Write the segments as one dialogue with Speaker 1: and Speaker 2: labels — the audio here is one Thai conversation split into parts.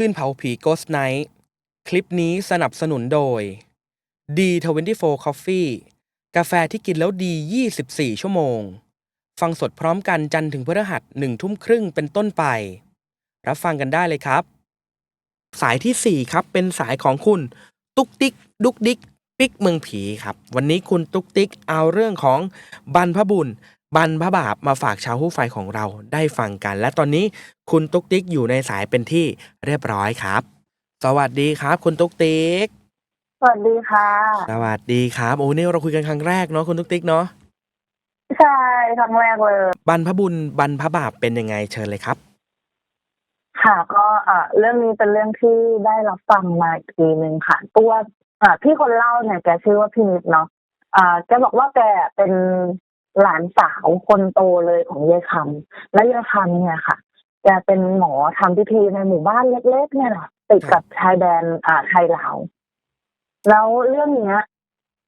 Speaker 1: คืนเผาผี Ghost Night คลิปนี้สนับสนุนโดย D24 Coffee กาแฟที่กินแล้วดี 24 ชั่วโมง ฟังสดพร้อมกันจันทร์ถึงพฤหัสหนึ่งทุ่มครึ่งเป็นต้นไป รับฟังกันได้เลยครับ สายที่ 4 ครับ เป็นสายของคุณ ตุ๊กติ๊กดุกดิก ปิกเมืองผีครับ วันนี้คุณตุ๊กติ๊กเอาเรื่องของบรรพบุญ บรรพบาปมาฝากชาวผู้ไฟของเราได้ฟังกัน และตอนนี้คุณตุ๊กติ๊กอยู่ในสายเป็นที่เรียบร้อยครับ สวัสดีครับ คุณตุ๊กติ๊ก
Speaker 2: สวัสดีค่ะ
Speaker 1: สวัสดีครับโอ้นี่เราคุยกันครั้งแรกเนาะคุณตุ๊กติ๊กเนาะ
Speaker 2: ใช่ครั้งแรกเลย
Speaker 1: บรรพบุญบรรพบาปเป็นยังไงเชิญเลยครับ
Speaker 2: ค่ะก็อ่าเรื่องนี้เป็นเรื่องที่ได้รับฟังมาอีกทีหนึ่งค่ะตัวอ่าพี่คนเล่าเนี่ยแกชื่อว่าพี่นิดเนาะอ่าแกบอกว่าแกเป็น หลานสาวคนโตเลยของยายคำและยายคำเนี่ยค่ะแกเป็นหมอทำพิธีในหมู่บ้านเล็ก ๆ เนี่ยแหละติดกับชายแดนอ่าไทยลาวแล้วเรื่องเนี้ย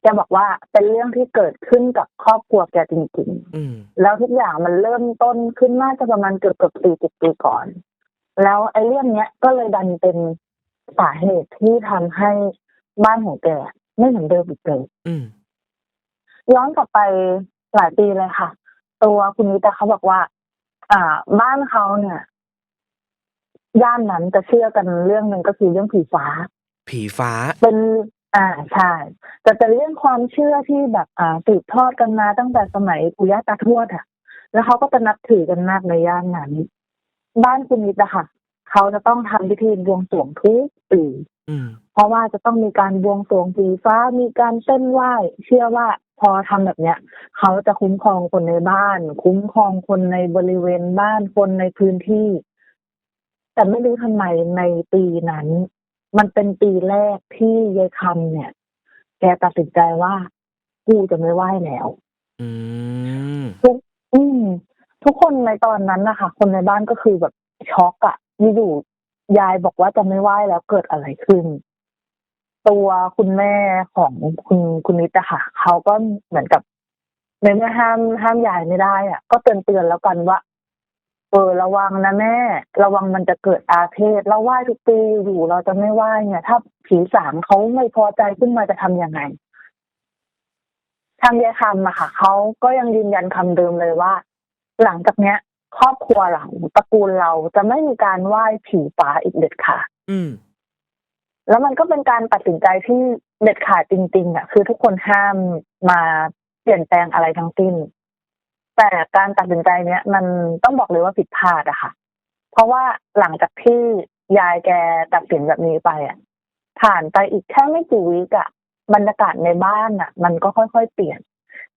Speaker 2: แกบอกว่าเป็นเรื่องที่เกิดขึ้นกับครอบครัวแกจริงๆ
Speaker 1: อืม
Speaker 2: แล้วทุกอย่างมันเริ่มต้นขึ้นน่าจะประมาณเกือบเกือบสี่สิบปีก่อน แล้วไอ้เรื่องเนี้ยก็เลยดันเป็นสาเหตุที่ทำให้บ้านของแกไม่เหมือนเดิมอีกเลย
Speaker 1: อืม
Speaker 2: ย้อนกลับไป หลายปีเลยค่ะ ตัวคุณนิตาเขาบอกว่า อ่า บ้านเขาเนี่ยย่านนั้นจะเชื่อกันเรื่องหนึ่งก็คือเรื่องผีฟ้า
Speaker 1: ผีฟ้า
Speaker 2: เป็น อ่าใช่แต่เป็นเรื่องความเชื่อที่แบบ อ่าสืบทอดกันมาตั้งแต่สมัยปู่ย่าตาทวดอะแล้วเขาก็จะนับถือกันมากในย่านนั้น บ้านคุณนิดอะค่ะเขาจะต้องทำพิธีบวงสรวงทุกปี
Speaker 1: อืม
Speaker 2: เพราะว่าจะต้องมีการบวงสรวงผีฟ้ามีการเส้นไหว้ เชื่อว่า พอทำแบบเนี้ยเขาจะคุ้มครองคนในบ้าน คุ้มครองคนในบริเวณบ้านคนในพื้นที่ แต่ไม่รู้ทำไมในปีนั้น มันเป็นปีแรกที่ยายคำเนี่ย แกตัดสินใจว่ากูจะไม่ไหว้แล้ว
Speaker 1: อืม
Speaker 2: ทุกอืม ทุกคนในตอนนั้นนะคะคนในบ้านก็คือแบบช็อกอะอยู่ๆยายบอกว่าจะไม่ไหว้แล้วเกิดอะไรขึ้น ตัวคุณแม่ของคุณคุณนิดอะค่ะเขาก็เหมือนกับในเมื่อห้ามห้ามยายไม่ได้อะ ก็เตือนเตือนๆแล้วกันว่าเออระวังนะแม่ ระวังมันจะเกิดอาเพศเราไหว้ทุกปีอยู่เราจะไม่ไหว้เนี่ย ถ้าผีสางเขาไม่พอใจขึ้นมาจะทำยังไงทางยายคำอะค่ะเขาก็ยังยืนยันคำเดิมเลยว่า หลังจากเนี้ย ครอบครัวเราตระกูลเราจะไม่มีการไหว้ผีฟ้าอีกเด็ดขาด
Speaker 1: อืม
Speaker 2: แล้วมันก็เป็นการตัดสินใจที่เด็ดขาดจริงๆอะคือทุกคนห้ามมาเปลี่ยนแปลงอะไรทั้งสิ้น แต่การตัดสินใจเนี้ย มันต้องบอกเลยว่าผิดพลาดอะค่ะ เพราะว่าหลังจากที่ยายแกตัดสินแบบนี้ไปอะผ่านไปอีกแค่ไม่กี่วิกอะบรรยากาศในบ้านอะมันก็ค่อยๆเปลี่ยน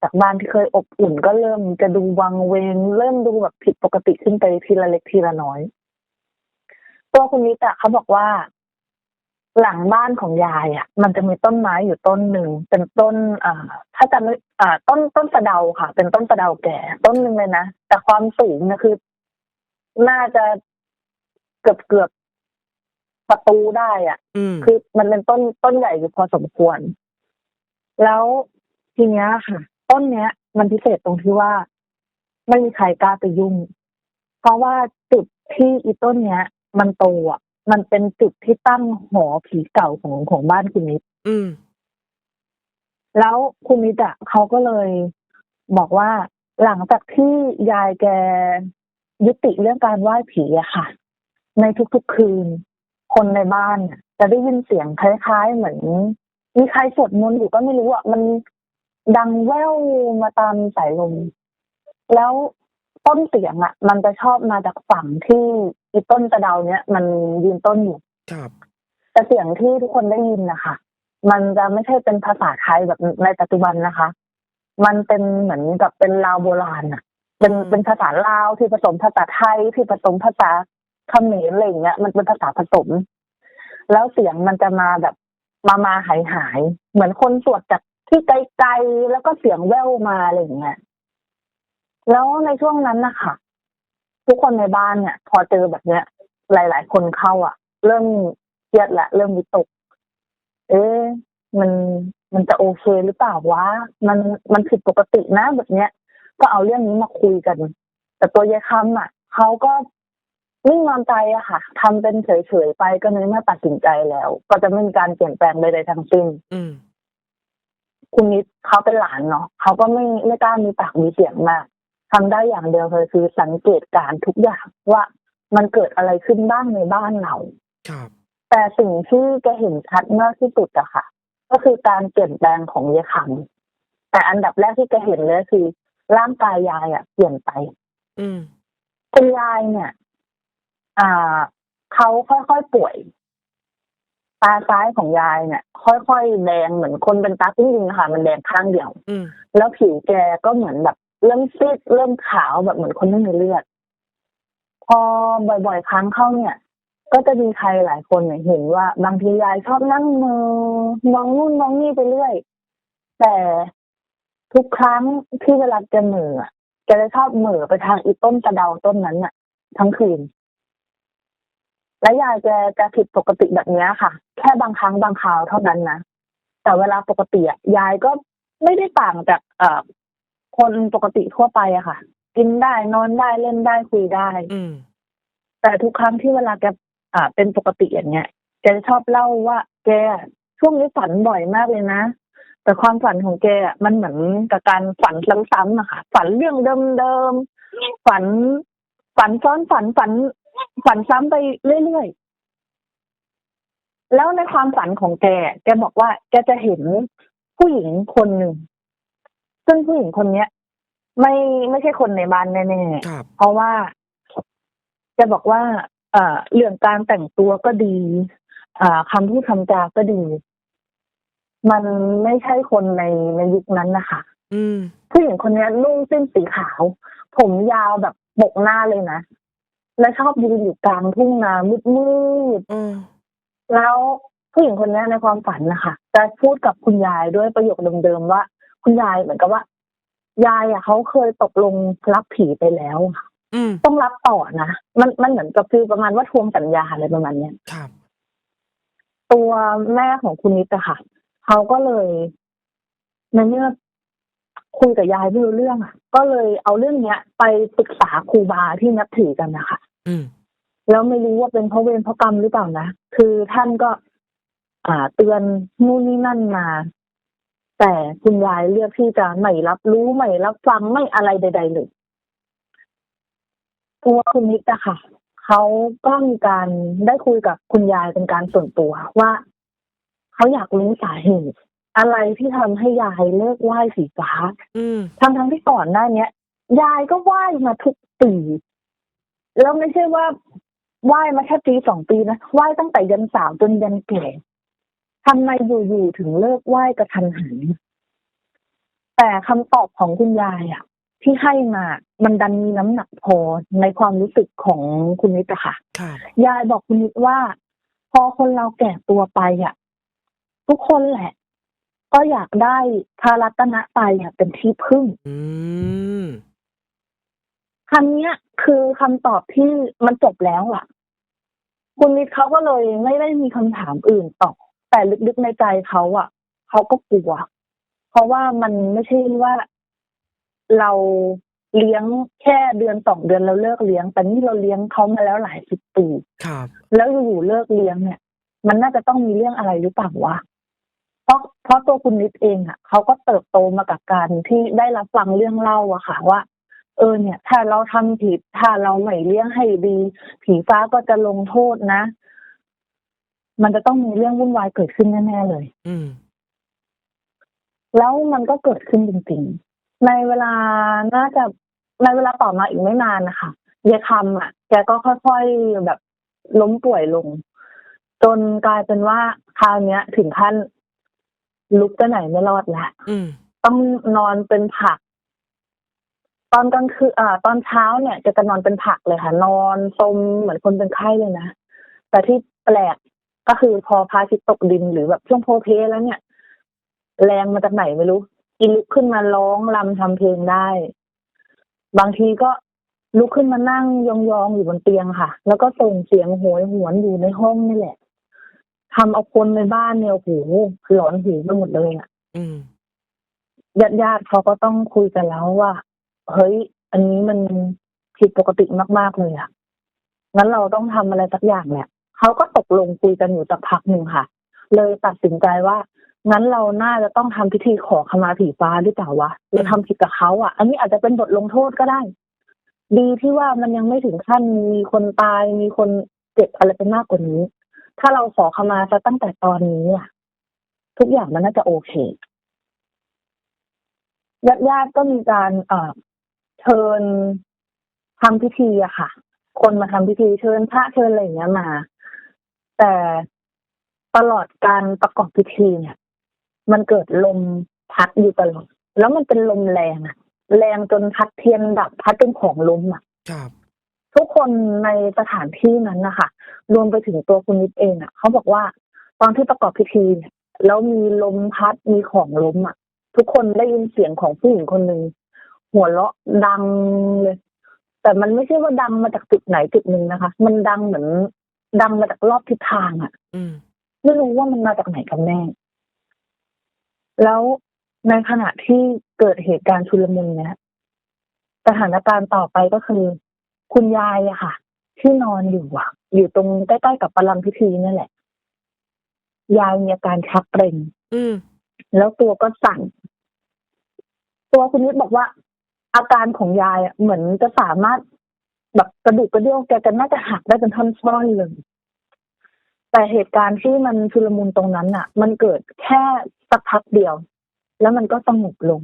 Speaker 2: จากบ้านที่เคยอบอุ่นก็เริ่มจะดูวังเวง เริ่มดูแบบผิดปกติขึ้นไปทีละเล็กทีละน้อย ตัวคุณนิตะเขาบอกว่า หลังบ้านของยายอะ มันจะมีต้นไม้อยู่ต้นหนึ่งเป็นต้นอ่าถ้าจำไม่อ่าต้นต้นสะเดาค่ะ เป็นต้นสะเดาแก่ ต้นหนึ่งเลยนะแต่ความสูงเนี่ยคือ น่าจะเกือบเกือบประตูได้อะ
Speaker 1: อืม
Speaker 2: คือมันเป็นต้นต้นใหญ่อยู่พอสมควร แล้วทีเนี้ยค่ะ ต้นเนี้ย มันพิเศษตรงที่ว่า ไม่มีใครกล้าไปยุ่ง เพราะว่าจุดที่อีต้นเนี้ย มันโตอะ มันเป็นจุดที่ตั้งหอผีเก่าของของบ้านคุณนิด
Speaker 1: อืม
Speaker 2: แล้วคุณนิดอะเขาก็เลยบอกว่าหลังจากที่ยายแกยุติเรื่องการไหว้ผีอะค่ะ ในทุกๆคืน คนในบ้านน่ะจะได้ยินเสียงคล้าย ๆ เหมือนมีใครสวดมนต์อยู่ก็ไม่รู้อะมันดังแว่วมาตามสายลมแล้ว ต้นเสียงอะ มันจะชอบมาจากฝั่งที่อีต้นตะเดาเนี้ยมันยืนต้นอยู่
Speaker 1: ครับ
Speaker 2: แต่เสียงที่ทุกคนได้ยินนะคะมันจะไม่ใช่เป็นภาษาไทยแบบในปัจจุบันนะคะ มันเป็นเหมือนกับเป็นลาวโบราณอะเป็น
Speaker 1: อืม
Speaker 2: เป็นภาษาลาวที่ผสมภาษาไทยที่ผสมภาษาเขมรอะไรอย่างเงี้ยมันเป็นภาษาผสม แล้วเสียงมันจะมาแบบมามาหายหายๆเหมือนคนสวดจากที่ไกลๆแล้วก็เสียงแว่วมาอะไรอย่างเงี้ย แล้วในช่วงนั้นนะคะทุกคนในบ้านเนี่ย พอเจอแบบเนี้ย หลาย ๆ คนเข้าอะ เริ่มเครียดละเริ่มวิตก เอ๊ะมันมันจะโอเคหรือเปล่าวะมันมันผิดปกตินะแบบเนี้ย ก็เอาเรื่องนี้มาคุยกัน แต่ตัวยายคำอะเขาก็นิ่งนอนใจอะค่ะทำเป็นเฉยๆไปก็ในเมื่อตัดสินใจแล้ว ก็จะไม่มีการเปลี่ยนแปลงใดๆทั้งสิ้น
Speaker 1: อืม
Speaker 2: คุณนิดเขาเป็นหลานเนาะเขาก็ไม่ไม่กล้ามีปากมีเสียงมาก ทำได้อย่างเดียวเลยคือสังเกตการณ์ทุกอย่างว่ามันเกิดอะไรขึ้นบ้างในบ้านเรา
Speaker 1: ครับ
Speaker 2: แต่สิ่งที่แกเห็นชัดมากที่สุดอะค่ะ ก็คือการเปลี่ยนแปลงของยายคำแต่อันดับแรกที่แกเห็นเลยคือ ร่างกายยายอะเปลี่ยนไป
Speaker 1: อืม
Speaker 2: คุณยายเนี่ย อ่าเขาค่อยๆป่วย ตาซ้ายของยายเนี่ย ค่อยๆแดงเหมือนคนเป็นตาปิ้งๆค่ะ มันแดงข้างเดียว
Speaker 1: อืม
Speaker 2: แล้วผิวแกก็เหมือนแบบ เริ่มซีดเริ่มขาวแบบเหมือนคนไม่มีเลือด พอบ่อยๆ ครั้งเข้าเนี่ย ก็จะมีใครหลายคนเนี่ยเห็นว่า บางทียายชอบนั่งมือมองนู่นมองนี่ไปเรื่อย แต่ทุกครั้งที่เวลาแกเหม่ออะจะชอบเหม่อไปทางอีต้นกระเดาต้นนั้นน่ะ ทั้งคืน และยายแกจะผิดปกติแบบเนี้ยค่ะ แค่บางครั้งบางคราวเท่านั้นนะแต่เวลาปกติอะยายก็ไม่ได้ต่างจากเอ่อ คนปกติทั่วไปอะค่ะ กินได้นอนได้เล่นได้คุยได้
Speaker 1: อืม
Speaker 2: แต่ทุกครั้งที่เวลาแกอ่า เป็นปกติอย่างเงี้ยแกจะชอบเล่าว่า แกช่วงนี้ฝันบ่อยมากเลยนะ แต่ความฝันของแกอะมันเหมือนกับการฝันซ้ำๆอะค่ะ ฝันเรื่องเดิมๆฝัน ฝันซ้อนฝันฝัน ฝันซ้ำไปเรื่อยๆแล้วในความฝันของแก แกบอกว่าแกจะเห็นผู้หญิงคนหนึ่ง ซึ่งผู้หญิงคนเนี้ย ไม่ไม่ใช่คนในบ้านแน่ๆ
Speaker 1: ครับ
Speaker 2: เพราะว่า จะบอกว่า เอ่อเรื่องการแต่งตัวก็ดี อ่าคำพูดคำจาก็ดี มันไม่ใช่คนในในยุคนั้นนะคะ
Speaker 1: อืม
Speaker 2: ผู้หญิงคนนี้นุ่งสิ้นสีขาว ผมยาวแบบบกหน้าเลยนะ และชอบยืนอยู่กลางทุ่งนามืด
Speaker 1: อืม
Speaker 2: ๆแล้วผู้หญิงคนนี้ในความฝันนะคะจะพูดกับคุณยายด้วยประโยคเดิมๆว่า คุณยายเหมือนกับว่า ยายอะเขาเคยตกลงรับผีไปแล้วค่ะ
Speaker 1: อืม
Speaker 2: ต้องรับต่อนะมันมันเหมือนกับฟีลประมาณว่าทวงสัญญาอะไรประมาณเนี้ย
Speaker 1: ครับ
Speaker 2: ตัวแม่ของคุณนิดอะค่ะเขาก็เลยในเมื่อคุยกับยายไม่รู้เรื่องอะก็เลยเอาเรื่องเนี้ย ไปปรึกษาครูบาที่นับถือกันนะคะ
Speaker 1: อืม
Speaker 2: แล้วไม่รู้ว่าเป็นเพราะเวรเพราะกรรมหรือเปล่านะ คือท่านก็ อ่า เตือนนู่นนี่นั่นมา แต่คุณยายเลือกที่จะไม่รับรู้ไม่รับฟังไม่อะไรใด ๆ เลยตัวคุณนิดอะค่ะเขาก็มีการได้คุยกับคุณยายเป็นการส่วนตัวว่าเขาอยากรู้สาเหตุอะไรที่ทำให้ยายเลิกไหว้สีฟ้า
Speaker 1: อืม
Speaker 2: ทั้งทั้งๆที่ก่อนหน้าเนี้ย ยายก็ไหว้มาทุกปีแล้วไม่ใช่ว่าไหว้มาแค่ปีสองปีนะไหว้ตั้งแต่ยันสาวจนยันแก่ ทำไมอยู่ๆถึงเลิกไหว้กระทันหัน แต่คำตอบของคุณยายอะที่ให้มามันดันมีน้ำหนักพอในความรู้สึกของคุณนิดอะค่ะ
Speaker 1: ครับ
Speaker 2: ยายบอกคุณนิดว่า พอคนเราแก่ตัวไปอะทุกคนแหละ ก็อยากได้พารัตนะไปอะเป็นที่พึ่ง
Speaker 1: อืม
Speaker 2: คำเนี้ยคือคำตอบที่มันจบแล้วอะคุณนิดเขาก็เลยไม่ได้มีคำถามอื่นต่อ แต่ลึกๆในใจเขาอะเขาก็กลัว เพราะว่ามันไม่ใช่ว่าเราเลี้ยงแค่เดือนสองเดือนแล้วเลิกเลี้ยง แต่นี่เราเลี้ยงเขามาแล้วหลายสิบปี
Speaker 1: ครับ
Speaker 2: แล้วอยู่ๆเลิกเลี้ยงเนี่ย มันน่าจะต้องมีเรื่องอะไรหรือเปล่าวะเพราะเพราะตัวคุณนิดเองอะเขาก็เติบโตมากับการที่ได้รับฟังเรื่องเล่าอะค่ะว่า เออเนี่ย ถ้าเราทำผิดถ้าเราไม่เลี้ยงให้ดี ผีฟ้าก็จะลงโทษนะ มันจะต้องมีเรื่องวุ่นวายเกิดขึ้นแน่ๆเลย
Speaker 1: อืม
Speaker 2: แล้วมันก็เกิดขึ้นจริงๆ ในเวลาน่าจะในเวลาต่อมาอีกไม่นานนะคะยายคำอะแกก็ค่อยๆแบบล้มป่วยลง จนกลายเป็นว่าคราวเนี้ย ถึงขั้นลุกไปไหนไม่รอดแล้ว
Speaker 1: อืม
Speaker 2: ต้องนอนเป็นผัก ตอนกลางคืนอ่า ตอนเช้าเนี่ยแกจะนอนเป็นผักเลยค่ะ นอนสมเหมือนคนเป็นไข้เลยนะแต่ที่แปลก ก็คือพอพระอาทิตย์ตกดินหรือแบบช่วงโพเพแล้วเนี่ย แรงมาจากไหนไม่รู้กินลุกขึ้นมาร้องรำทำเพลงได้ บางทีก็ลุกขึ้นมานั่งยองๆอยู่บนเตียงค่ะ แล้วก็ส่งเสียงโหยหวนอยู่ในห้องนี่แหละทำเอาคนในบ้านเนี่ยโอ้โหหลอนหูไปหมดเลยอะ
Speaker 1: อืม
Speaker 2: ญาติญาติๆเขาก็ต้องคุยกันแล้วว่า เฮ้ย อันนี้มันผิดปกติมากๆเลยอะงั้นเราต้องทำอะไรสักอย่างแหละ เขาก็ตกลงคุยกันอยู่สักพักหนึ่งค่ะ เลยตัดสินใจว่างั้นเราน่าจะต้องทำพิธีขอขมาผีฟ้าหรือเปล่าวะเราทำผิดกับเขาอะ อันนี้อาจจะเป็นบทลงโทษก็ได้ ดีที่ว่ามันยังไม่ถึงขั้นมีคนตายมีคนเจ็บอะไรไปมากกว่านี้ ถ้าเราขอขมาซะตั้งแต่ตอนนี้อะทุกอย่างมันน่าจะโอเคญาติญาติๆก็มีการเอ่อเชิญทำพิธีอะค่ะ คนมาทำพิธีเชิญพระเชิญอะไรอย่างเงี้ยมา แต่ตลอดการประกอบพิธีเนี่ย มันเกิดลมพัดอยู่ตลอด แล้วมันเป็นลมแรงอะแรงจนพัดเทียนดับพัดจนของล้มอะ
Speaker 1: ครับ
Speaker 2: ทุกคนในสถานที่นั้นนะคะรวมไปถึงตัวคุณนิดเองอะเขาบอกว่าตอนที่ประกอบพิธีเนี่ยแล้วมีลมพัดมีของล้มอะทุกคนได้ยินเสียงของผู้หญิงคนหนึ่งหัวเราะดังเลย แต่มันไม่ใช่ว่าดังมาจากจุดไหนจุดหนึ่งนะคะ มันดังเหมือน ดังมาจากรอบทิศทางอะ
Speaker 1: อืม
Speaker 2: ไม่รู้ว่ามันมาจากไหนกันแน่แล้วในขณะที่เกิดเหตุการณ์ชุลมุนเนี่ยสถานการณ์ต่อไปก็คือ คุณยายอะค่ะ ที่นอนอยู่อะอยู่ตรงใกล้ๆกับประลังพิธีนั่นแหละ ยายมีอาการชักเกร็ง
Speaker 1: อืม
Speaker 2: แล้วตัวก็สั่นตัวคุณนิดบอกว่า อาการของยายอะเหมือนจะสามารถ แบบกระดูกกระเดี่ยวแกจะน่าจะหักได้เป็นท่อนๆเลย แต่เหตุการณ์ที่มันชุลมุนตรงนั้นน่ะมันเกิดแค่สักพักเดียว แล้วมันก็สงบลง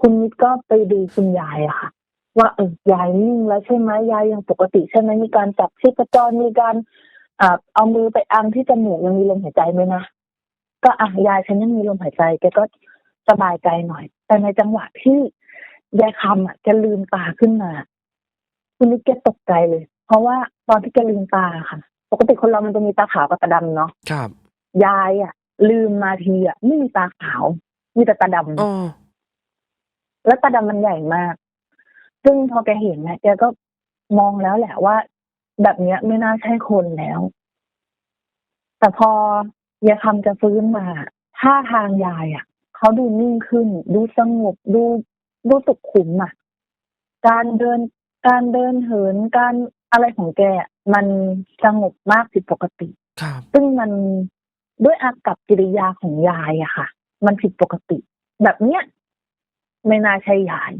Speaker 2: คุณนิดก็ไปดูคุณยายอะค่ะ ว่าเออยายนิ่งแล้วใช่ไหมยายยังปกติใช่ไหมมีการจับชีพจรมีการเอามือไปอังที่จมูกยังมีลมหายใจไหมนะก็อะยายฉันยังมีลมหายใจแกก็สบายใจหน่อย แต่ในจังหวะที่ยายคำอะแกลืมตาขึ้นมา คุณนิดแกตกใจเลย เพราะว่าตอนที่แกลืมตาค่ะ ปกติคนเรามันจะมีตาขาวกับตาดำเนาะ
Speaker 1: ครับ
Speaker 2: ยายอะ ลืมมาทีอะไม่มีตาขาว มีแต่ตาดำ
Speaker 1: อ๋อ
Speaker 2: แล้วตาดำมันใหญ่มาก ซึ่งพอแกเห็นนะแกก็มองแล้วแหละว่า แบบเนี้ยไม่น่าใช่คนแล้ว แต่พอยายคำจะฟื้นมาท่าทางยายอะเขาดูนิ่งขึ้น ดูสงบดูดูสุขุมอะ การเดิน การเดินเหินการอะไรของแกอะมันสงบมากผิดปกติ
Speaker 1: ครับ
Speaker 2: ซึ่งมันด้วยอากับกิริยาของยายอะค่ะ มันผิดปกติ แบบเนี้ยไม่น่าใช่ยาย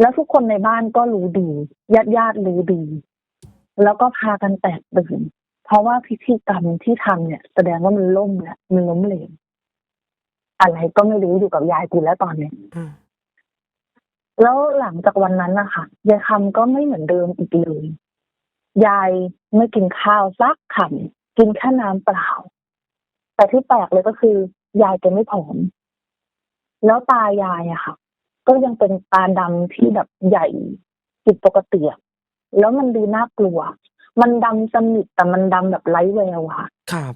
Speaker 2: แล้วทุกคนในบ้านก็รู้ดีญาติญาติๆรู้ดี แล้วก็พากันแตกตื่นเพราะว่าพิธีกรรมที่ทำเนี่ย แสดงว่ามันล่มแล้วมันล้มเหลวอะไรก็ไม่รู้อยู่กับยายกูแล้วตอนเนี้ย
Speaker 1: อืม
Speaker 2: แล้วหลังจากวันนั้นนะคะยายคำก็ไม่เหมือนเดิมอีกเลยยายไม่กินข้าวสักคำกินแค่น้ำเปล่า แต่ที่แปลกเลยก็คือยายแกไม่ผอม แล้วตายายอะค่ะ ก็ยังเป็นตาดำที่แบบใหญ่ผิดปกติอะแล้วมันดูน่ากลัว มันดำสนิทแต่มันดำแบบไร้แววอะค่ะ
Speaker 1: ครับ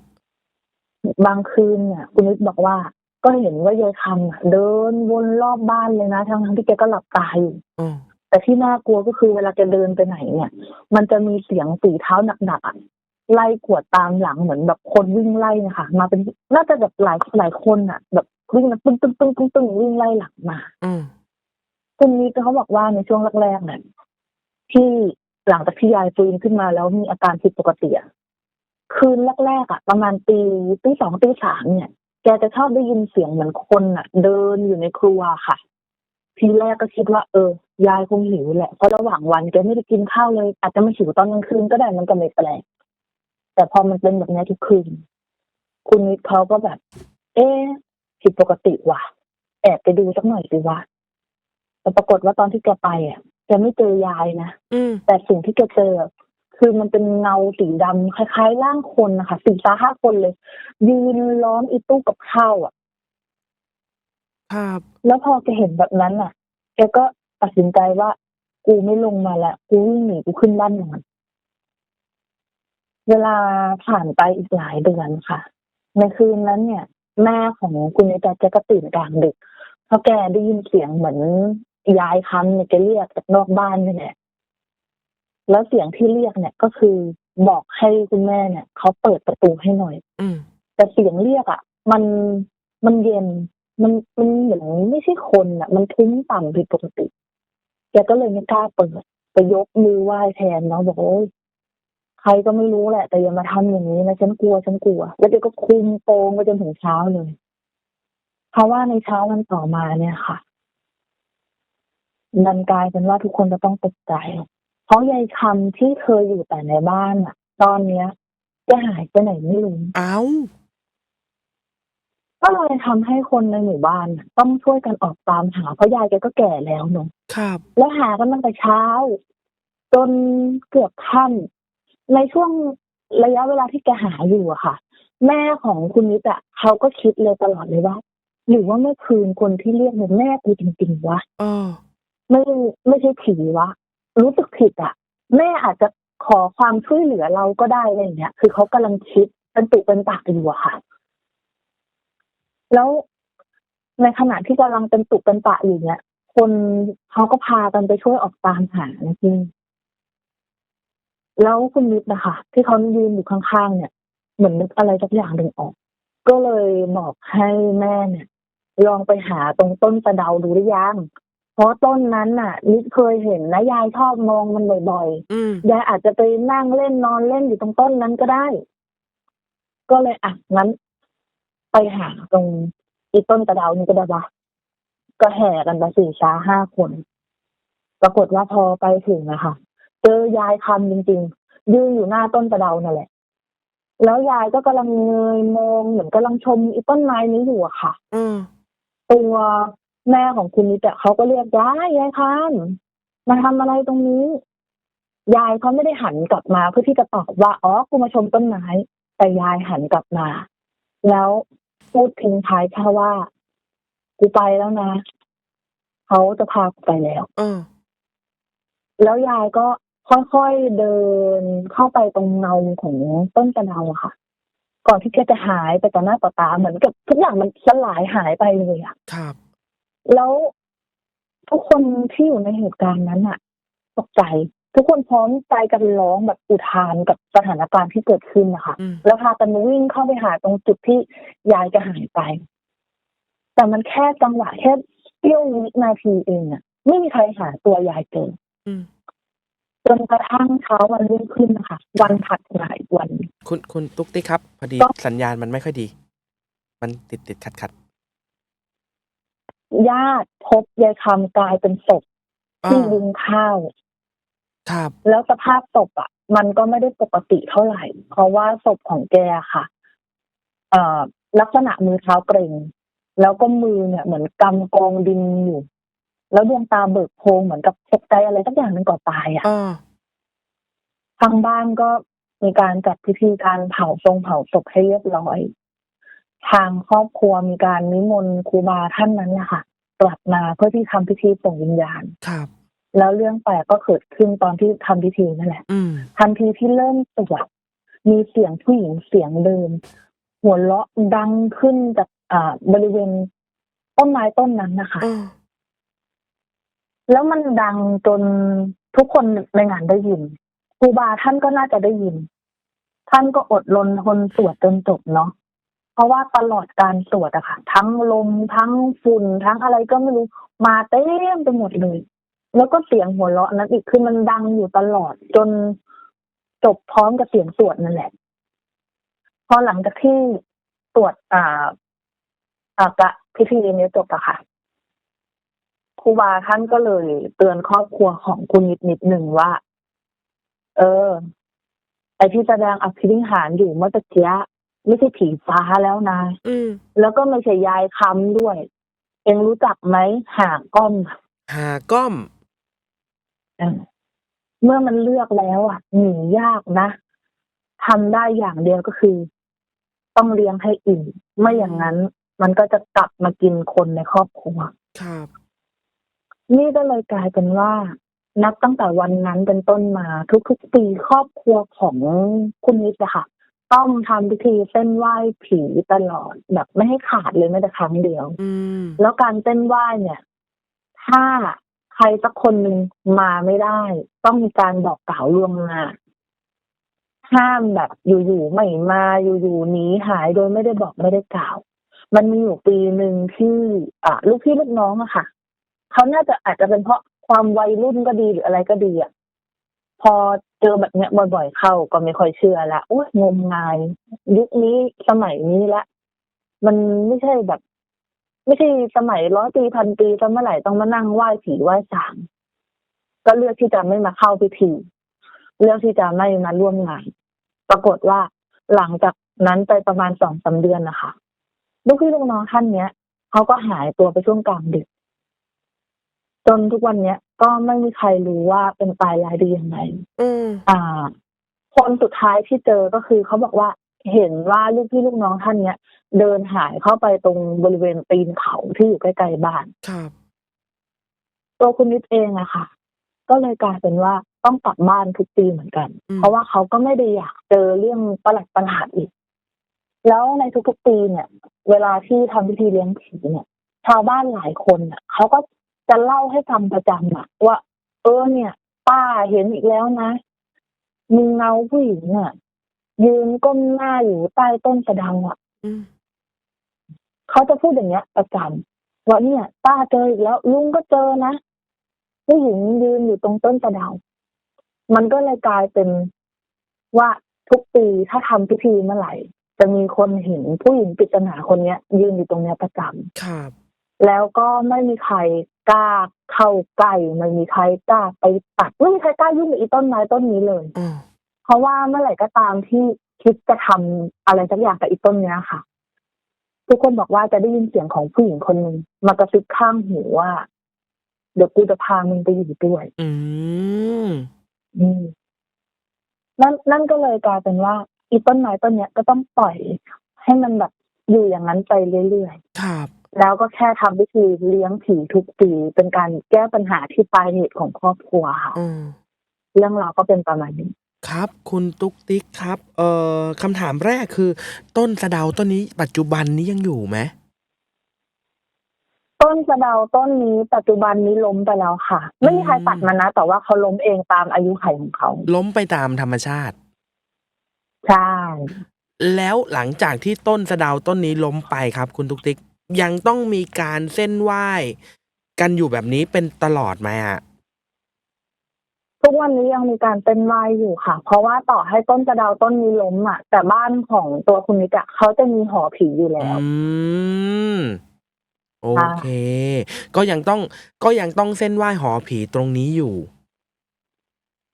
Speaker 2: บางคืนเนี่ย คุณนิดบอกว่า ก็เห็นว่ายายคำอะเดินวนรอบบ้านเลยนะทั้งทั้งๆที่แกก็หลับตาอยู่
Speaker 1: อืม
Speaker 2: แต่ที่น่ากลัวก็คือเวลาแกเดินไปไหนเนี่ย มันจะมีเสียงฝีเท้าหนักๆอะไล่กวดตามหลังเหมือนแบบคนวิ่งไล่นะคะมาเป็นน่าจะแบบหลายหลายคนอะแบบวิ่งมาตึ้งตึ้งตึ้งตึ้งตึ้งวิ่งไล่หลังมา
Speaker 1: อืม
Speaker 2: คุณนิดเขาบอกว่าในช่วงแรกๆเนี่ยที่หลังจากที่ยายฟื้นขึ้นมาแล้วมีอาการผิดปกติอะคืนแรกๆอะประมาณตีตีสองตีสามเนี่ย แกจะชอบได้ยินเสียงเหมือนคนอะเดินอยู่ในครัวค่ะ ทีแรกก็คิดว่า เออยายคงหิวแหละเพราะระหว่างวันแกไม่ได้กินข้าวเลย อาจจะมาหิวตอนกลางคืนก็ได้มันก็ไม่แปลกแต่พอมันเป็นแบบนี้ทุกคืน คุณนิดเขาก็แบบ เอ๊ะผิดปกติว่ะ แอบไปดูสักหน่อยสิวะแต่ปรากฏว่าตอนที่แกไปอะแกไม่เจอยายนะ
Speaker 1: อืม
Speaker 2: แต่สิ่งที่แกเจอ คือมันเป็นเงาสีดำคล้ายๆร่างคนนะคะสี่สาห้าคนเลย ยืนล้อมอีตู้กับข้าวอะ
Speaker 1: ครับ
Speaker 2: แล้วพอแกเห็นแบบนั้นอะแกก็ตัดสินใจว่า กูไม่ลงมาแล้วกูวิ่งหนีกูขึ้นบ้านนอนเวลาผ่านไปอีกหลายเดือนค่ะ ในคืนนั้นเนี่ย แม่ของคุณนิตาแกก็ตื่นกลางดึกเพราะแกได้ยินเสียงเหมือนยายคำเนี่ยแกเรียกจากนอกบ้านนี่แหละ แล้วเสียงที่เรียกเนี่ยก็คือบอกให้คุณแม่เนี่ยเขาเปิดประตูให้หน่อย
Speaker 1: อืม
Speaker 2: แต่เสียงเรียกอะ มันมันเย็นมันมันเหมือนไม่ใช่คนอะ มันทุ้มต่ำผิดปกติแกก็เลยไม่กล้าเปิดไปยกมือไหว้แทนเนาะบอกโอ้ยใครก็ไม่รู้แหละ แต่อย่ามาทำอย่างนี้นะฉันกลัวฉันกลัว แล้วเดี๋ยวก็คุมโปงไปจนถึงเช้าเลย เพราะว่าในเช้าวันต่อมาเนี่ยค่ะมันกลายเป็นว่าทุกคนจะต้องตกใจ เพราะยายคำที่เคยอยู่แต่ในบ้านอะตอนเนี้ยจะหายไปไหนไม่รู้
Speaker 1: เอ้า
Speaker 2: ก็เลยทำให้คนในหมู่บ้านน่ะต้องช่วยกันออกตามหา เพราะยายแกก็แก่แล้วเนาะ
Speaker 1: ครับ
Speaker 2: แล้วหากันตั้งแต่เช้า จนเกือบค่ำในช่วงระยะเวลาที่แกหาอยู่อะค่ะ แม่ของคุณนิดอะเขาก็คิดเลยตลอดเลยว่า หรือว่าเมื่อคืนคนที่เรียกเนี่ยแม่กูจริงๆวะ
Speaker 1: เออ
Speaker 2: ไม่ไม่ใช่ผีวะ รู้สึกผิดอะแม่อาจจะขอความช่วยเหลือเราก็ได้อะไรอย่างเงี้ย คือเขากำลังคิดเป็นตุเป็นตะอยู่อะค่ะ แล้วในขณะที่กำลังเป็นตุเป็นตะอยู่เนี่ย คนเขาก็พากันไปช่วยออกตามหานะพี่แล้วคุณนิดนะคะ ที่เขายืนอยู่ข้างๆ เนี่ย เหมือนนึกอะไรสักอย่างหนึ่งออก ก็เลยบอกให้แม่เนี่ย ลองไปหาตรงต้นสะเดาดูหรือยัง ราะต้นนั้นน่ะ นิดเคยเห็นนะยายชอบมองมันบ่อย
Speaker 1: อืม
Speaker 2: ๆยายอาจจะไปนั่งเล่นนอนเล่นอยู่ตรงต้นนั้นก็ได้ ก็เลยอะงั้น ไปหาตรงอีต้นสะเดานี่ก็ได้ปะก็แห่กันไปสี่ช้าห้าคน ปรากฏว่าพอไปถึงนะคะเจอยายคำจริงๆ ยืนอยู่หน้าต้นสะเดานั่นแหละ แล้วยายก็กำลังเงยมองเหมือนกำลังชมอีต้นไม้นี้อยู่อะค่ะ
Speaker 1: เออ
Speaker 2: ตัว แม่ของคุณนิดอะเขาก็เรียกยายยายคำมาทำอะไรตรงนี้ ยายเขาไม่ได้หันกลับมาเพื่อที่จะตอบว่าอ๋อกูมาชมต้นไม้แต่ยายหันกลับมา แล้วพูดทิ้งท้ายแค่ว่า กูไปแล้วนะเขาจะพากูไปแล้ว
Speaker 1: เออ
Speaker 2: แล้วยายก็ค่อยๆเดินเข้าไปตรงเงาของต้นกระเดาอะค่ะ ก่อนที่แกจะหายไปต่อหน้าต่อตาเหมือนกับทุกอย่างมันสลายหายไปเลยอะ
Speaker 1: ครับ
Speaker 2: แล้วทุกคนที่อยู่ในเหตุการณ์นั้นอะตกใจ ทุกคนพร้อมใจกันร้องแบบอุทานกับสถานการณ์ที่เกิดขึ้นนะคะ
Speaker 1: อืม
Speaker 2: แล้วพากันวิ่งเข้าไปหาตรงจุดที่ยายจะหายไป แต่มันแค่จังหวะแค่เสี้ยววินาทีเองอะไม่มีใครหาตัวยายเจอ
Speaker 1: อืม
Speaker 2: จนกระทั่งเช้าวันรุ่งขึ้นนะคะ วันถัดมาอีกวัน
Speaker 1: คุณคุณตุ๊กติ๊กครับ พอดี
Speaker 2: ก็
Speaker 1: สัญญาณมันไม่ค่อยดี มันติดติดขัดขัด
Speaker 2: ญาติพบยายคำกลายเป็นศพ
Speaker 1: อ่า
Speaker 2: ที่ยุงข้าว
Speaker 1: ครับ
Speaker 2: แล้วสภาพศพอะ มันก็ไม่ได้ปกติเท่าไหร่ เพราะว่าศพของแกค่ะ เอ่อ ลักษณะมือเท้าเกร็ง แล้วก็มือเนี่ย เหมือนกำกองดินอยู่ แล้วดวงตาเบิกโพรงเหมือนกับตกใจอะไรสักอย่างหนึ่งก่อนตายอะ
Speaker 1: อ่า
Speaker 2: ทางบ้านก็มีการจัดพิธีการเผาทรงเผาศพให้เรียบร้อย ทางครอบครัวมีการนิมนต์ครูบาท่านนั้นนะคะกลับมาเพื่อที่ทำพิธีส่งวิญญาณ
Speaker 1: ครับ
Speaker 2: แล้วเรื่องแปลกก็เกิดขึ้นตอนที่ทำพิธีนั่นแหละ
Speaker 1: อืม
Speaker 2: ทันทีที่เริ่มสวดมีเสียงผู้หญิงเสียงเดิม หัวเราะดังขึ้นจากอ่าบริเวณต้นไม้ต้นนั้นนะคะ
Speaker 1: เออ
Speaker 2: แล้วมันดังจนทุกคนในงานได้ยินครูบาท่านก็น่าจะได้ยิน ท่านก็อดรนทนสวดจนจบเนาะเพ ราะว่าตลอดการสวดอะค่ะ ทั้งลมทั้งฝุ่นทั้งอะไรก็ไม่รู้มาเต็มไปหมดเลย แล้วก็เสียงหัวเราะนั้นอีกคือมันดังอยู่ตลอดจนจบพร้อมกับเสียงสวดนั่นแหละ พอหลังจากที่สวดอ่าอ่ากะพิธีนี้จบอะค่ะครูบาท่านก็เลยเตือนครอบครัวของคุณนิดนิดหนึ่งว่า เออไอที่แสดงอภินิหารอยู่เมื่อตะเกีย ไม่ใช่ผีฟ้าแล้วนะ
Speaker 1: อืม
Speaker 2: แล้วก็ไม่ใช่ยายคำด้วย เองรู้จักไหมหางก้อม
Speaker 1: หาก้อม
Speaker 2: เออเมื่อมันเลือกแล้วอะหนียากนะทำได้อย่างเดียวก็คือ ต้องเลี้ยงให้อิ่มไม่อย่างนั้น มันก็จะกลับมากินคนในครอบครัว
Speaker 1: ครับ
Speaker 2: นี่ก็เลยกลายเป็นว่า นับตั้งแต่วันนั้นเป็นต้นมา ทุกๆปีครอบครัวของคุณนิดอะค่ะ ต้องทำพิธีเส้นไหว้ผีตลอดแบบไม่ให้ขาดเลยแม้แต่ครั้งเดียว
Speaker 1: อืม
Speaker 2: แล้วการเส้นไหว้เนี่ย ถ้าใครสักคนหนึ่งมาไม่ได้ ต้องมีการบอกกล่าวล่วงหน้าห้ามแบบอยู่ๆไม่มาอยู่ๆหนีหายโดยไม่ได้บอกไม่ได้กล่าว มันมีอยู่ปีหนึ่งที่อ่าลูกพี่ลูกน้องอะค่ะเขาน่าจะอาจจะเป็นเพราะความวัยรุ่นก็ดีหรืออะไรก็ดีอะพอ เจอแบบเนี้ยบ่อยๆเข้าก็ไม่ค่อยเชื่อละโอ้ยงมงายยุคนี้สมัยนี้ละ มันไม่ใช่แบบ ไม่ใช่สมัยร้อยปีพันปีจะเมื่อไหร่ต้องมานั่งไหว้ผีไหว้สางก็เลือกที่จะไม่มาเข้าพิธีเลือกที่จะไม่มาร่วมงาน ปรากฏว่าหลังจากนั้นไปประมาณสองสามเดือนนะคะลูกพี่ลูกน้องท่านเนี้ยเขาก็หายตัวไปช่วงกลางดึก จนทุกวันเนี้ยก็ไม่มีใครรู้ว่าเป็นตายร้ายดียังไง
Speaker 1: อืม
Speaker 2: อ่า คนสุดท้ายที่เจอก็คือเขาบอกว่าเห็นว่าลูกพี่ลูกน้องท่านเนี้ยเดินหายเข้าไปตรงบริเวณตีนเขาที่อยู่ใกล้ๆบ้าน
Speaker 1: ครับ
Speaker 2: ตัวคุณนิดเองอะค่ะ ก็เลยกลายเป็นว่าต้องกลับบ้านทุกปีเหมือนกัน
Speaker 1: อืม
Speaker 2: เพราะว่าเขาก็ไม่ได้อยากเจอเรื่องประหลาดประหลาดอีก แล้วในทุกๆปีเนี่ย เวลาที่ทำพิธีเลี้ยงผีเนี่ย ชาวบ้านหลายคนน่ะเขาก็ จะเล่าให้ฟังประจำอะว่า เออเนี่ย ป้าเห็นอีกแล้วนะมีเงาผู้หญิงอะยืนก้มหน้าอยู่ใต้ต้นสะเดาอะ
Speaker 1: อืม
Speaker 2: เขาจะพูดอย่างเงี้ย ประจำว่าเนี่ย ป้าเจออีกแล้ว ลุงก็เจอนะผู้หญิงยืนอยู่ตรงต้นสะเดามันก็เลยกลายเป็นว่าทุกปีถ้าทำพิธีเมื่อไหร่ จะมีคนเห็นผู้หญิงปริศนาคนเนี้ย ยืนอยู่ตรงเนี้ยประจำ
Speaker 1: ครับ
Speaker 2: แล้วก็ไม่มีใคร กล้าเข้าใกล้ไม่มีใครกล้าไปตัดไม่มีใครกล้ายุ่งกับอีต้นไม้ต้นนี้เลย
Speaker 1: อืม
Speaker 2: เพราะว่าเมื่อไหร่ก็ตามที่คิดจะทำอะไรสักอย่างกับอีต้นเนี้ยค่ะ ทุกคนบอกว่าจะได้ยินเสียงของผู้หญิงคนหนึ่งมากระซิบข้างหูว่า เดี๋ยวกูจะพามึงไปอยู่ด้วย
Speaker 1: อืม
Speaker 2: อืมนั่นนั่นก็เลยกลายเป็นว่า อีต้นไม้ต้นเนี้ยก็ต้องปล่อยให้มันแบบอยู่อย่างนั้นไปเรื่อยๆ
Speaker 1: ครับ
Speaker 2: แล้วก็แค่ทำพิธีเลี้ยงผีทุกปี เป็นการแก้ปัญหาที่ปลายเหตุของครอบครัวค่ะ
Speaker 1: อืม
Speaker 2: เรื่องราวก็เป็นประมาณนี้
Speaker 1: ครับ คุณตุ๊กติ๊กครับ เอ่อคำถามแรกคือ ต้นสะเดาต้นนี้ปัจจุบันนี้ยังอยู่ไหม
Speaker 2: ต้นสะเดาต้นนี้ปัจจุบันนี้ล้มไปแล้วค่ะ ไม่มีใครตัดมันนะ แต่ว่าเขาล้มเองตามอายุไขของเขา
Speaker 1: ล้มไปตามธรรมชาติ
Speaker 2: ใช่
Speaker 1: แล้วหลังจากที่ต้นสะเดาต้นนี้ล้มไปครับ คุณตุ๊กติ๊ก ยังต้องมีการเส้นไหว้กันอยู่แบบนี้เป็นตลอดไหมฮะ
Speaker 2: ทุกวันนี้ยังมีการเต้นไหวอยู่ค่ะ เพราะว่าต่อให้ต้นสะเดาต้นนี้ล้มอะ แต่บ้านของตัวคุณนิกอะเขาจะมีหอผีอยู่แล้ว
Speaker 1: อืม โอเค ก็ยังต้องก็ยังต้องเส้นไหว้หอผีตรงนี้อยู่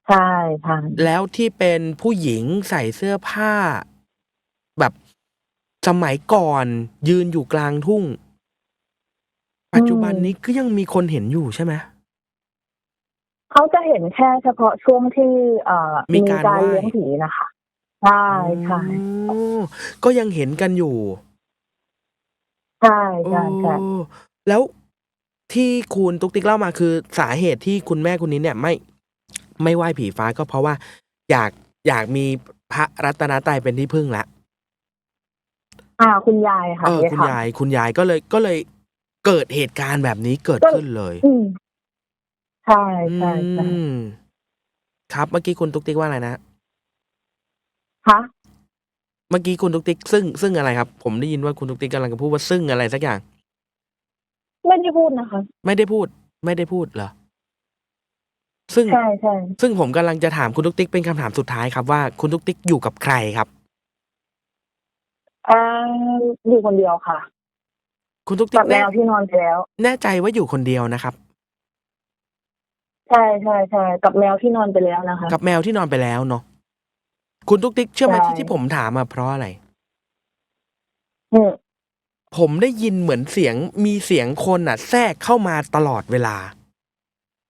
Speaker 2: ใช่ใช่
Speaker 1: แล้วที่เป็นผู้หญิงใส่เสื้อผ้า แบบ สมัยก่อนยืนอยู่กลางทุ่ง ปัจจุบันนี้ก็ยังมีคนเห็นอยู่ใช่ไหม
Speaker 2: เขาจะเห็นแค่เฉพาะช่วงที่เอ่อ
Speaker 1: มีการไหว้
Speaker 2: เลี้ยงผีนะคะใช่ใช่
Speaker 1: อ๋อก็ยังเห็นกันอยู่
Speaker 2: ใช่ใช่ใช่
Speaker 1: โอ้แล้วที่คุณตุ๊กติ๊กเล่ามาคือสาเหตุที่คุณแม่คุณนี้เนี่ยไม่ ไม่ไหว้ผีฟ้าก็เพราะว่า อยากอยากมีพระรัตนตรัยเป็นที่พึ่งละ
Speaker 2: อ่า คุณยายค่ะ
Speaker 1: เออ
Speaker 2: นี่
Speaker 1: คุณ
Speaker 2: ค่ะ
Speaker 1: ยาย คุณยายก็เลยก็เลยเกิดเหตุการณ์แบบนี้เกิดขึ้นเลย
Speaker 2: อืมใช่ใช่ใช่
Speaker 1: อืมครับเมื่อกี้คุณตุ๊กติ๊กว่าอะไรนะ
Speaker 2: คะ
Speaker 1: เมื่อกี้คุณตุ๊กติ๊กซึ่งซึ่งอะไรครับ ผมได้ยินว่าคุณตุ๊กติ๊กกำลังจะพูดว่าซึ่งอะไรสักอย่าง
Speaker 2: ไม่ได้พูดนะคะ
Speaker 1: ไม่ได้พูด ไม่ได้พูดเหรอซึ่ง
Speaker 2: ใช่ใช่
Speaker 1: ซึ่งผมกำลังจะถามคุณตุ๊กติ๊กเป็นคำถามสุดท้ายครับว่าคุณตุ๊กติ๊กอยู่กับใครครับ
Speaker 2: อ่าอยู่คนเดียวค่ะ
Speaker 1: คุณตุ๊กติ๊
Speaker 2: กั
Speaker 1: ก
Speaker 2: บแม
Speaker 1: แน่
Speaker 2: วที่นอนไปแล้ว
Speaker 1: แน่ใจว่าอยู่คนเดียวนะครับ
Speaker 2: ใช่ใช่ใช่กับแมวที่นอนไปแล้วนะคะ
Speaker 1: กับแมวที่นอนไปแล้วเนาะคุณตุ๊กติ๊กเชื่อไหม
Speaker 2: ใช่
Speaker 1: ที่ที่ผมถามมาเพราะอะไร
Speaker 2: อืม
Speaker 1: ผมได้ยินเหมือนเสียงมีเสียงคนอะ แทรกเข้ามาตลอดเวลา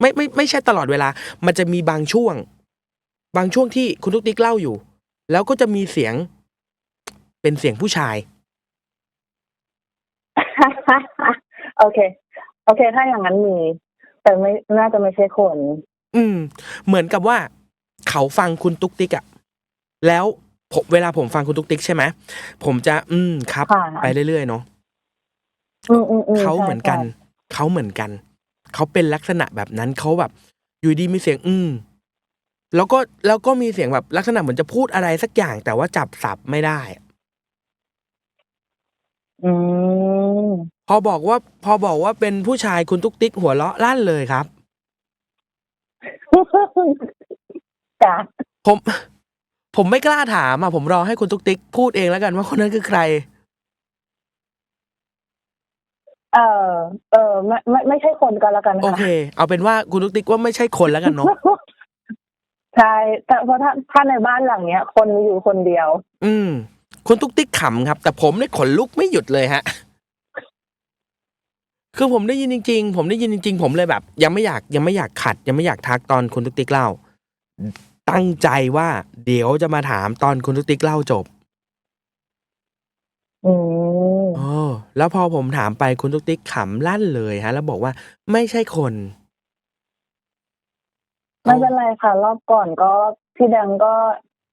Speaker 1: ไม่ไม่ไม่ใช่ตลอดเวลา มันจะมีบางช่วง บางช่วงที่คุณตุ๊กติ๊กเล่าอยู่ แล้วก็จะมีเสียง เป็นเสียงผู้ชาย
Speaker 2: โอเค โอเค ถ้าอย่างนั้นมี แต่ไม่น่าจะไม่ใช่คน
Speaker 1: อืม เหมือนกับว่า เขาฟังคุณตุ๊กติ๊กอะแล้วผมเวลาผมฟังคุณตุ๊กติ๊กใช่ไหมผมจะ อืมครับ
Speaker 2: ค่ะ
Speaker 1: ไปเรื่อยๆเนาะ
Speaker 2: อืมอืมอืม
Speaker 1: เขา
Speaker 2: ใช่
Speaker 1: เหมือนกัน
Speaker 2: ใช่
Speaker 1: เขาเหมือนกัน เขาเป็นลักษณะแบบนั้นเขาแบบ อยู่ดีมีเสียง อืม แล้วก็แล้วก็มีเสียงแบบลักษณะเหมือนจะพูดอะไรสักอย่าง แต่ว่าจับสับไม่ได้
Speaker 2: อื ม
Speaker 1: พอบอกว่า พอบอกว่าเป็นผู้ชายคุณตุ๊กติ๊กหัวเราะลั่นเลยครับ
Speaker 2: จ้ะ
Speaker 1: ผม ผมไม่กล้าถามอะผมรอให้คุณตุ๊กติ๊กพูดเองแล้วกันว่าคนนั้นคือใคร
Speaker 2: เออเออไม่ไม่ไม่ใช่คนก็แล้วกัน
Speaker 1: โอ
Speaker 2: ค่ะ
Speaker 1: เค เอาเป็นว่าคุณตุ๊กติ๊กว่าไม่ใช่คนแล้วกันเนาะ
Speaker 2: ใช่แต่เพราะถ้าถ้าในบ้านหลังเนี้ย คนมีอยู่คนเดียว
Speaker 1: อืม คุณตุ๊กติ๊กขำครับ แต่ผมเนี่ยขนลุกไม่หยุดเลยฮะคือผมได้ยินจริง ๆ ผมได้ยินจริง ๆ ผมเลยแบบ ยังไม่อยากยังไม่อยากขัด ยังไม่อยากทักตอนคุณตุ๊กติ๊กเล่า ตั้งใจว่าเดี๋ยวจะมาถามตอนคุณตุ๊กติ๊กเล่าจบ
Speaker 2: อืม
Speaker 1: โอ้แล้วพอผมถามไปคุณตุ๊กติ๊กขำลั่นเลยฮะ แล้วบอกว่าไม่ใช่คน
Speaker 2: ไม่เป็นไรค่ะ รอบก่อนก็พี่แดงก็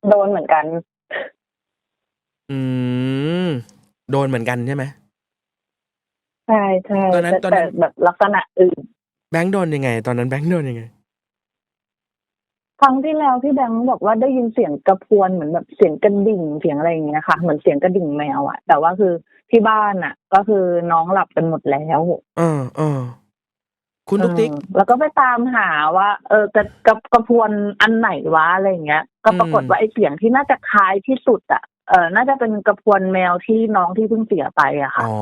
Speaker 2: โดนเหมือนกัน
Speaker 1: อืม โดนเหมือนกันใช่ไหม
Speaker 2: ใช่ใช่
Speaker 1: ตอนนั้น
Speaker 2: แต่
Speaker 1: ตอนนั้น
Speaker 2: แต่แบบลักษณะอื่น
Speaker 1: แบงค์โดนยังไง ตอนนั้นแบงค์โดนยังไง
Speaker 2: ครั้งที่แล้วพี่แบงค์บอกว่าได้ยินเสียงกระพวนเหมือนแบบเสียงกระดิ่งเสียงอะไรอย่างเงี้ยค่ะ เหมือนเสียงกระดิ่งแมวอะแต่ว่าคือที่บ้านอะก็คือน้องหลับกันหมดแล้ว
Speaker 1: เออเออคุณตุ๊กติ๊ก
Speaker 2: เออแล้วก็ไปตามหาว่า เออกระกระกระพวนอันไหนวะอะไรอย่างเงี้ย ก็ปรากฏ
Speaker 1: อืม
Speaker 2: ว่าไอ้เสียงที่น่าจะคล้ายที่สุดอะ เออน่าจะเป็นกระพวนแมวที่น้องที่เพิ่งเสียไปอะค่ะ
Speaker 1: อ๋อ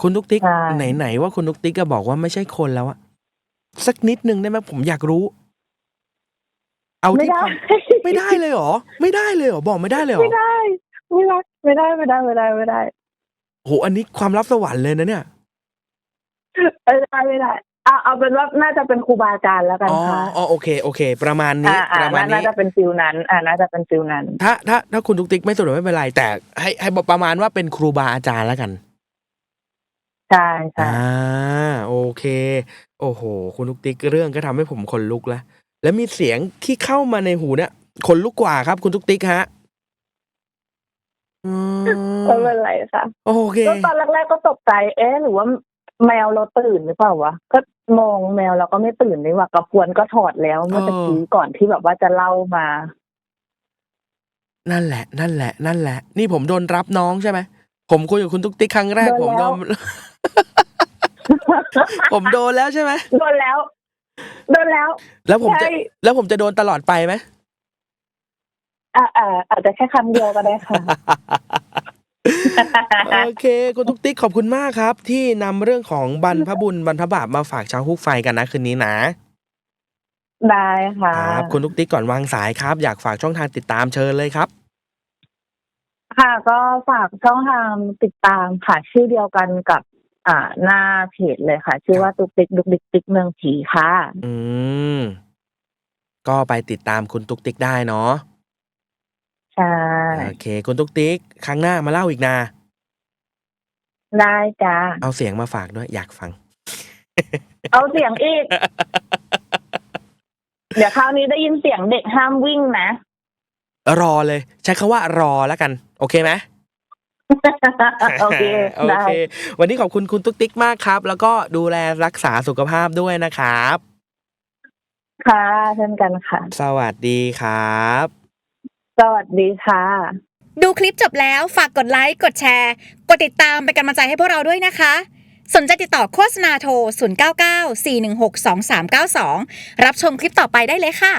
Speaker 1: คุณตุ๊กติ๊ก
Speaker 2: ใช่
Speaker 1: ไหนๆว่าคุณตุ๊กติ๊กก็บอกว่าไม่ใช่คนแล้วอะสักนิดนึงได้ไหมผมอยากรู้ เอา
Speaker 2: ไม่
Speaker 1: ที่
Speaker 2: ได้
Speaker 1: ความไม่ได้เลยเหรอ ไม่ได้เลยเหรอบอกไม่ได้เลยเหร
Speaker 2: ไม่
Speaker 1: อ
Speaker 2: ได้ ไม่ได้ ไม่ได้ ไม่ได้ ไม่ได้ ไม่ได้
Speaker 1: โหอันนี้ความลับสวรรค์เลยนะเนี่ย
Speaker 2: ไม่ได้ไม่ได้ เอาเอาเป็นว่าน่าจะเป็นครูบาอาจารย์แล้วกัน
Speaker 1: อ๋อ
Speaker 2: ค่ะ
Speaker 1: อ๋อโอเคโอเค ประมาณนี้
Speaker 2: อ่าอ่า
Speaker 1: ประมาณ
Speaker 2: น่า
Speaker 1: นี้
Speaker 2: จะเป็นฟิลนั้น อ่าน่าจะเป็นฟิลนั้น
Speaker 1: ถ้าถ้าถ้าคุณตุ๊กติ๊กไม่สะดวกไม่เป็นไร แต่ให้ให้บอกประมาณว่าเป็นครูบาอาจารย์แล้วกัน
Speaker 2: ใช่ใช่
Speaker 1: อ่าโอเค โอ้โห คุณตุ๊กติ๊กเรื่องก็ทำให้ผมขนลุกแล้วแล้วมีเสียงที่เข้ามาในหูเนี่ยขนลุกกว่าครับ คุณตุ๊กติ๊กฮะอืม
Speaker 2: ไม่เป็นไรค่ะ
Speaker 1: โอเค
Speaker 2: ก็ตอนแรกๆก็ตกใจ เอ๊ะหรือว่า แมวเราตื่นหรือเปล่าวะก็มองแมวเราก็ไม่ตื่นเลยว่ะกระพวนก็ถอดแล้วเมื่อตะกี้ก่อนที่แบบว่าจะเล่ามา
Speaker 1: นั่นแหละ นั่นแหละ นั่นแหละ นี่ผมโดนรับน้องใช่ไหมผมคุยกับคุณตุ๊กติ๊กครั้งแรก
Speaker 2: โด
Speaker 1: ผม
Speaker 2: น
Speaker 1: โด
Speaker 2: แล้ว
Speaker 1: นผมโดนแล้วใช่ไหม
Speaker 2: โดนแล้ว โดนแล้ว
Speaker 1: แล้วผมจะ
Speaker 2: ใช่
Speaker 1: แล้วผมจะโดนตลอดไปไหม
Speaker 2: อ่าอ่าอาจจะแค่ครั้งเดียวก็ได้ค่ะ
Speaker 1: โอเค คุณตุ๊กติ๊กขอบคุณมากครับ ที่นำเรื่องของบรรพบุญบรรพบาปมาฝากชาวฮุกไฟกันนะคืนนี้นะ
Speaker 2: ได้ค่ะ
Speaker 1: ครับคุณตุ๊กติ๊กก่อนวางสายครับ อยากฝากช่องทางติดตามเชิญเลยครับ
Speaker 2: ค่ะก็ฝากช่องทางติดตามค่ะ ชื่อเดียวกันกับ อ่าหน้าเพจเลยค่ะ ชื่อว่าตุกติ๊กดุกดิกติ๊กเมืองผีค่ะ
Speaker 1: อืม ก็ไปติดตามคุณตุ๊กติ๊กได้เนาะ
Speaker 2: ใช่
Speaker 1: โอเค คุณตุ๊กติ๊กครั้งหน้ามาเล่าอีกนะ
Speaker 2: ได้จ้า
Speaker 1: เอาเสียงมาฝากด้วย อยากฟัง
Speaker 2: เอาเสียงอีก เดี๋ยวคราวนี้ได้ยินเสียงเด็กห้ามวิ่งนะ
Speaker 1: รอเลย ใช้คาว่ารอแล้วกัน โอเคไหม
Speaker 2: โอเค
Speaker 1: โอ
Speaker 2: ได้
Speaker 1: เค วันนี้ขอบคุณคุณตุ๊กติ๊กมากครับ แล้วก็ดูแลรักษาสุขภาพด้วยนะครับ
Speaker 2: ค่ะเช่นกันค่ะ
Speaker 1: สวัสดีครับ
Speaker 2: สวัสดีค่ะ
Speaker 3: ดูคลิปจบแล้วฝากกดไลค์ กดแชร์ กดติดตามเป็นกำลังใจให้พวกเราด้วยนะคะ สนใจติดต่อโฆษณาโทร 0994162392 รับชมคลิปต่อไปได้เลยค่ะ